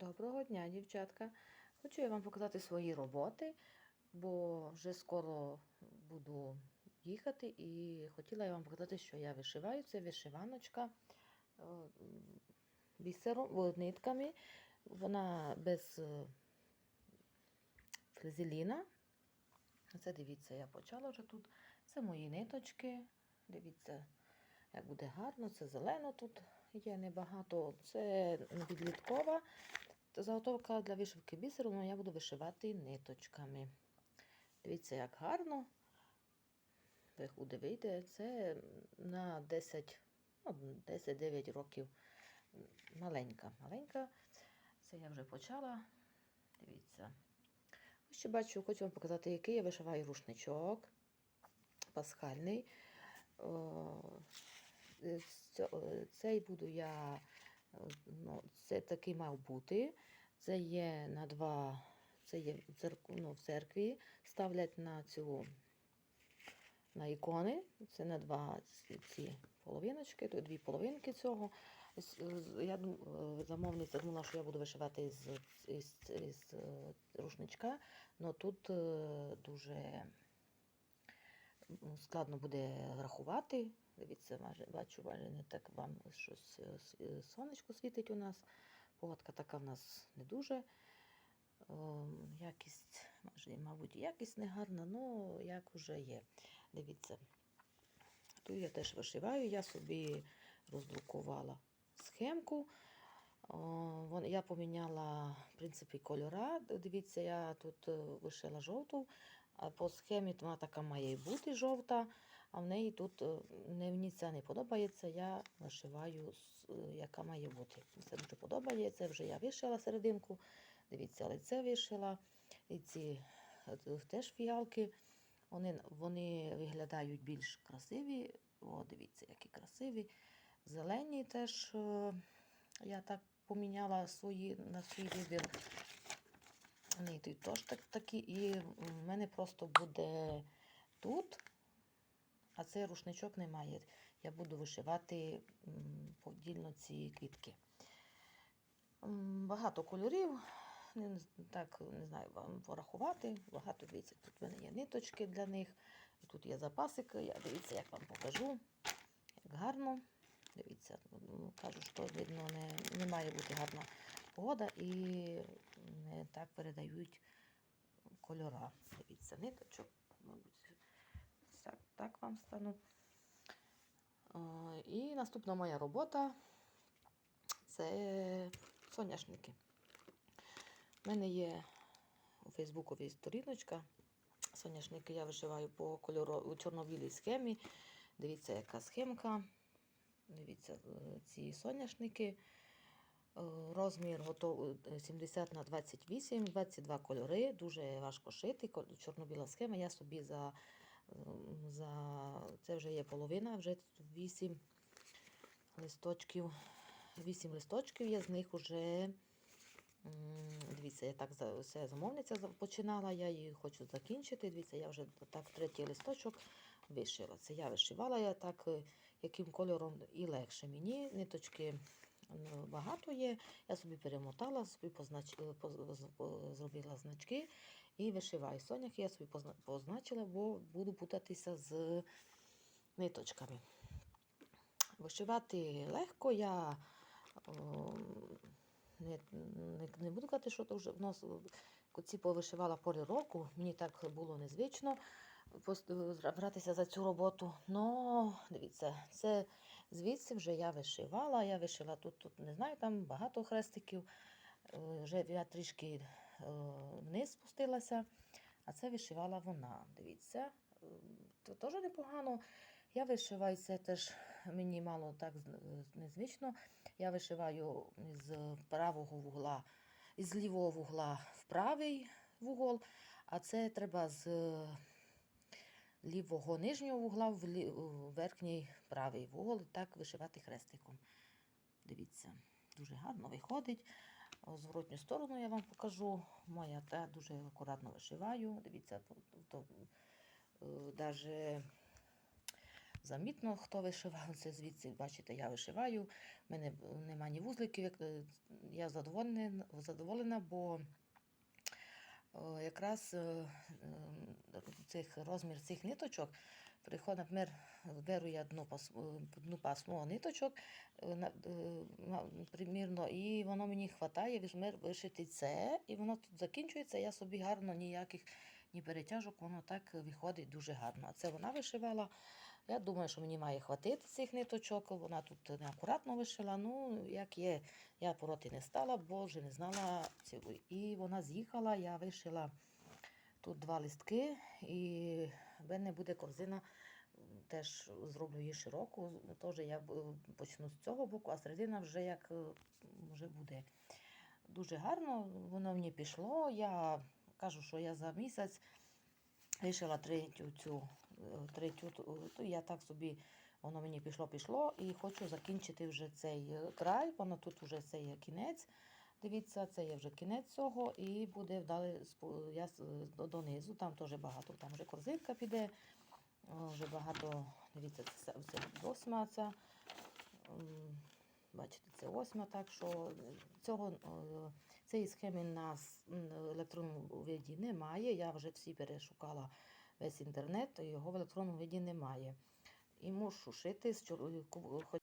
Доброго дня, дівчатка. Хочу я вам показати свої роботи, бо вже скоро буду їхати і хотіла я вам показати, що я вишиваю. Це вишиваночка е, бісером, нитками. Вона без е, флезеліна. Це дивіться, я почала вже тут. Це мої ниточки. Дивіться, як буде гарно. Це зелено тут є небагато. Це підліткова заготовка для вишивки бісером, але я буду вишивати ниточками. Дивіться, як гарно. Виходи вийде. Це на 10, ну, 10-9 років. Маленька, маленька. Це я вже почала. Дивіться. Ось ще бачу, хочу вам показати, який я вишиваю рушничок. Пасхальний. Цей буду я. Е, Ну, це такий мав бути. Це є на два. Це є в церкві, ну, в церкві ставлять на цю на ікони. Це на два ці, половиночки, то дві половинки цього. З- Я е, замовниця думала, що я буду вишивати з, із, із, е, рушничка, але тут е, дуже складно буде рахувати. Дивіться, майже, бачу, майже не так вам щось е, е, сонечко світить у нас. Погодка така в нас не дуже. Ем, Якість, може, мабуть, якість не гарна, але як вже є. Дивіться. Тут я теж вишиваю, я собі роздрукувала схемку. Я поміняла принципі кольора. Дивіться, я тут е, вишила жовту, по схемі така має бути жовта, а в неї тут е, не, мені це не подобається. Я вишиваю, е, яка має бути. Це дуже подобається. Вже я вишила серединку. Дивіться, лице вишила. І ці теж фіалки. Вони, вони виглядають більш красиві. О, дивіться, які красиві. Зелені теж я так поміняла свої, на свій вибір. Йдуть теж так, такі. І в мене просто буде тут, а цей рушничок немає. Я буду вишивати подільно ці квітки. Багато кольорів. Не так не знаю вам порахувати. Багато дивіться, тут в мене є ниточки для них. І тут є запасики. Я дивіться, як вам покажу. Як гарно. Дивіться, ну, кажу, що видно, не, не має бути гарна погода і не так передають кольора. Дивіться, ниточок, мабуть, так, так вам стану. Е, І наступна моя робота це соняшники. У мене є у Фейсбуковій сторіночка. Соняшники я вишиваю по кольору у чорно-білій схемі. Дивіться, яка схемка. Дивіться, е, ці соняшники. Е, Розмір готов 70 на 28, 22 кольори. Дуже важко шити. Чорно-біла схема. Я собі за, ем, за це вже є половина, вже 8 листочків. 8 листочків є, з них вже Дивіться, я так все замовниця починала, я її хочу закінчити. Дивіться, я вже так третій листочок вишила. Це я вишивала я так, е, яким кольором і легше мені. Ниточки ну, багато є. Я собі перемотала, собі познач... е, зробила значки і вишиваю. Соняхи я собі позна- позначила, бо буду путатися з ниточками. Вишивати легко, я не, не, не буду казати, що то вже в нас е, ці повишивала пори року. Мені так було незвично братися за цю роботу. Ну, дивіться, це звідси вже я вишивала. Я вишила тут, тут не знаю, там багато хрестиків. Вже я трішки е, вниз спустилася, а це вишивала вона. Дивіться, е, то теж непогано. Я вишиваю це теж мені мало так незвично. Я вишиваю з правого вугла, з лівого вугла в правий вугол, а це треба з лівого нижнього вугла в верхній правий вугол так вишивати хрестиком. Дивіться, дуже гарно виходить. Зворотню сторону я вам покажу. Моя та дуже акуратно вишиваю. Дивіться, то, то, е, замітно, хто вишивав. Це звідси, бачите, я вишиваю. У мене нема ні вузликів. е, Я задоволена, задоволена бо якраз е, е, цих, розмір цих ниточок приходить, наприклад, беру я одну, пас, е, одну пасму ниточок, е, е, примірно, і воно мені вистачає візьмер вишити це, і воно тут закінчується. Я собі гарно ніяких ні перетяжок, воно так виходить дуже гарно. А це вона вишивала. Я думаю, що мені має хватити цих ниточок. Вона тут неакуратно вишила. Ну, як є, я проти не стала, бо вже не знала. цього. І вона з'їхала, я вишила тут два листки, і в мене буде корзина. Теж зроблю її широку. Теж я почну з цього боку, а середина вже як вже буде. Дуже гарно воно мені пішло. Я кажу, що я за місяць вишила третю цю третю, то я так собі, воно мені пішло, пішло, і хочу закінчити вже цей е, край, воно тут вже це є кінець. Дивіться, це є вже кінець цього, і буде вдалі спо- я донизу, там теж багато, там вже корзинка піде, вже багато, дивіться, це, це восьма м, Бачите, це восьма, так що цього, е, цієї схеми на електронному виді немає. Я вже всі перешукала весь інтернет, його в електронному виді немає. І мушу шити з чоловіку.